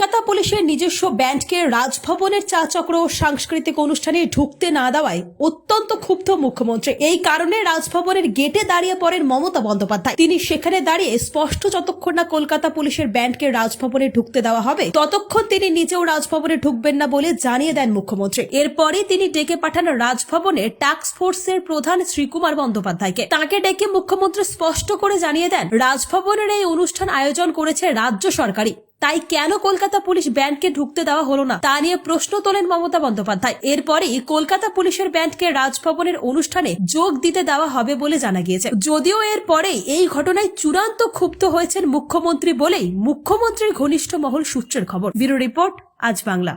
পুলিশের নিজস্ব ব্যান্ডকে রাজভবনের চা চক্র সাংস্কৃতিক অনুষ্ঠানে ঢুকতে না দেওয়ায় অত্যন্ত ক্ষুব্ধ মুখ্যমন্ত্রী। এই কারণে রাজভবনের গেটে দাঁড়িয়ে পড়েন মমতা বন্দ্যোপাধ্যায়। তিনি সেখানে দাঁড়িয়ে স্পষ্ট যতক্ষণ না কলকাতা পুলিশের ব্যান্ডকে রাজভবনে ঢুকতে দেওয়া হবে, ততক্ষণ তিনি নিজেও রাজভবনে ঢুকবেন না বলে জানিয়ে দেন মুখ্যমন্ত্রী। এরপরে তিনি ডেকে পাঠান রাজভবনে টাস্ক ফোর্সের প্রধান শ্রীকুমার বন্দ্যোপাধ্যায়কে। তাকে ডেকে মুখ্যমন্ত্রী স্পষ্ট করে জানিয়ে দেন, রাজভবনের এই অনুষ্ঠান আয়োজন করেছে রাজ্য সরকারি তাই কেন কলকাতা পুলিশ ব্যান্ডকে ঢুকতে দেওয়া হলো না? তা নিয়ে প্রশ্ন তোলেন মমতা বন্দ্যোপাধ্যায়। এরপরেই কলকাতা পুলিশের ব্যান্ডকে রাজভবনের অনুষ্ঠানে যোগ দিতে দেওয়া হবে বলে জানা গিয়েছে। যদিও এর পরেই এই ঘটনায় চূড়ান্ত ক্ষুব্ধ হয়েছেন মুখ্যমন্ত্রী বলেই মুখ্যমন্ত্রীর ঘনিষ্ঠ মহল সূত্রের খবর। ব্যুরো রিপোর্ট, আজ বাংলা।